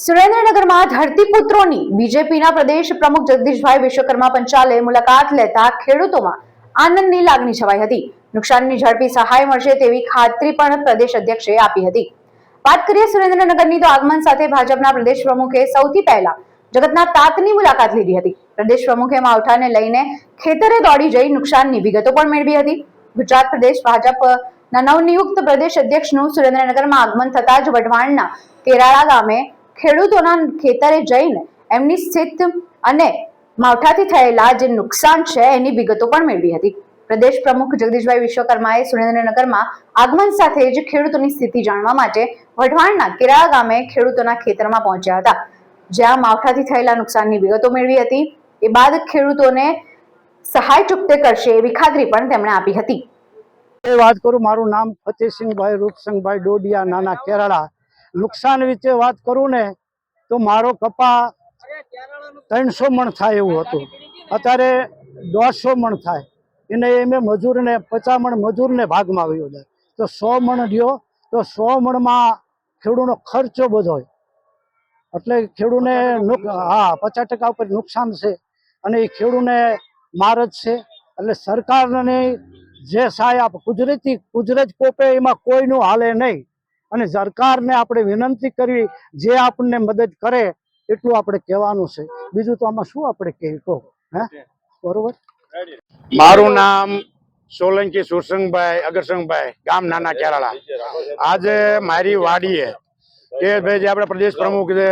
સુરેન્દ્રનગરમાં ધરતીપુત્રોની બીજેપીના પ્રદેશ પ્રમુખ જગદીશભાઈ વિશ્વકર્મા પંચાલે મુલાકાત લેતા ખેડૂતોમાં આનંદની લાગણી છવાઈ હતી. નુકસાનની ઝડપી સહાય મળશે તેવી ખાતરી પણ પ્રદેશ અધ્યક્ષે આપી હતી. વાત કરીએ સુરેન્દ્રનગરની તો આગમન સાથે ભાજપના પ્રદેશ પ્રમુખે સૌથી પહેલા જગતના તાતની મુલાકાત લીધી હતી. પ્રદેશ પ્રમુખે માવઠાને લઈને ખેતરે દોડી જઈ નુકસાનની વિગતો પણ મેળવી હતી. ગુજરાત પ્રદેશ ભાજપના નવનિયુક્ત પ્રદેશ અધ્યક્ષનું સુરેન્દ્રનગરમાં આગમન થતા જ વઢવાણના કેરાળા ગામે ખેડૂતોના ખેતરે જઈને એમની સ્થિત અને માવઠાથી થયેલા જે નુકસાન છે એની વિગતો પણ મેળવી હતી. પ્રદેશ પ્રમુખ જગદીશભાઈ વિશ્વકર્માએ સુરેન્દ્રનગરમાં આગમન સાથે જ ખેડૂતોની સ્થિતિ જાણવા માટે વઢવાણના કેરા ગામે ખેડૂતોના ખેતરમાં પહોંચ્યા હતા. જ્યાં માવઠાથી થયેલા નુકસાનની વિગતો મેળવી હતી. એ બાદ ખેડૂતોને સહાય ચૂકતે કરશે એવી ખાતરી પણ તેમણે આપી હતી. વાત કરું, મારું નામ ફતેહસિંહભાઈ રૂપસિંહભાઈ ડોડિયા, નાના કેરાળા. નુકસાન વિશે વાત કરું ને, તો મારો કપા ત્રણસો મણ થાય એવું હતું. અત્યારે દોઢસો મણ થાય. એને એમ મજૂરને, પચાસ મણ મજૂરને ભાગમાં આવ્યો જાય તો સો મણ રહ્યો, તો સો મણમાં ખેડૂતનો ખર્ચો બધો હોય. એટલે ખેડૂને હા, પચાસ ટકા ઉપર નુકસાન છે. અને એ ખેડૂને માર જ છે. એટલે સરકારને જે સહાય આપ, કુદરતી, કુદરત કોપે એમાં કોઈનું હાલે નહીં. અને સરકારને આપણે વિનંતી કરવી જે આપણને મદદ કરે એટલું આપણે કહેવાનું છે. બીજું તો આમાં શું આપણે કહી કહો? હે? બરોબર? મારું નામ સોલંકી સુરસંગભાઈ, અગરસંગભાઈ, ગામ નાના કેરાળા. આજે મારી વાડીએ કે ભાઈ જે આપણા પ્રદેશ પ્રમુખ છે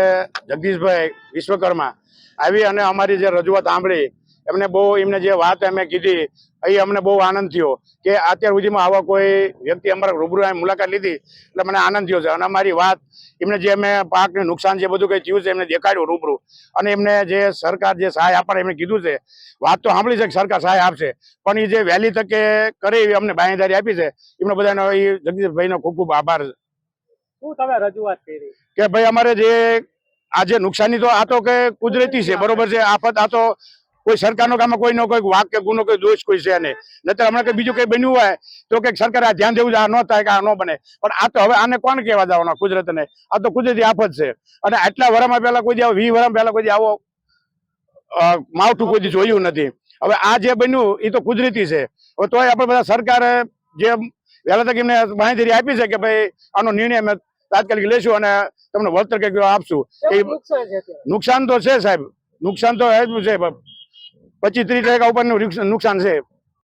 જગદીશભાઈ વિશ્વકર્મા, આવી અને અમારી જે રજૂઆત સાંભળી એમને બહુ એમને જે વાત અમે કીધી એ અમને બહુ આનંદ થયો કે અત્યાર સુધીમાં આવા કોઈ વ્યક્તિ અમારા રૂબરૂ મુલાકાત લીધી એટલે મને આનંદ થયો છે. અને અમારી વાત એમને જે અમે પાકને નુકસાન જે બધું કંઈ થયું છે એમને દેખાડ્યું રૂબરૂ. અને એમને જે સરકાર જે સહાય આપે એમને કીધું છે વાત તો સાંભળી છે કે સરકાર સહાય આપશે પણ એ જે વહેલી તકે કરે એવી અમને બાંયધારી આપી છે એમને બધાનો એ જગદીશભાઈનો ખૂબ ખૂબ આભાર છે. શું તમે રજૂઆત કરી? કે ભાઈ અમારે જે આજે નુકસાની તો આ તો કે કુદરતી છે બરોબર છે આફત આ તો કોઈ સરકારનો કામમાં કોઈનો કોઈ વાક કે ગુનો કોઈ દોષ કોઈ છે નહીં. નહીતર હમણાં કંઈ બીજું કંઈ બન્યું હોય તો કે સરકારે આ ધ્યાન દેવું આ ન થાય કે આ ન બને. પણ આ તો હવે આને કોણ કહેવા જવાના કુદરતને? આ તો કુદરતી આફત છે. અને આટલા વરમાં પહેલા કોઈ આવો વીસ વર્ષ પહેલા કોઈ આવો માવઠું કોઈ જોયું નથી. હવે આ જે બન્યું એ તો કુદરતી છે. હવે તોય આપણે બધા સરકારે જે વહેલા તક એમને માહિતી આપી છે કે ભાઈ આનો નિર્ણય અમે તાત્કાલિક લેશું અને તમને વળતર કંઈક આપશું. એ નુકસાન તો છે સાહેબ. નુકસાન તો એટલું છે પચીસ ત્રીસ ટકા ઉપરનું નુકસાન છે.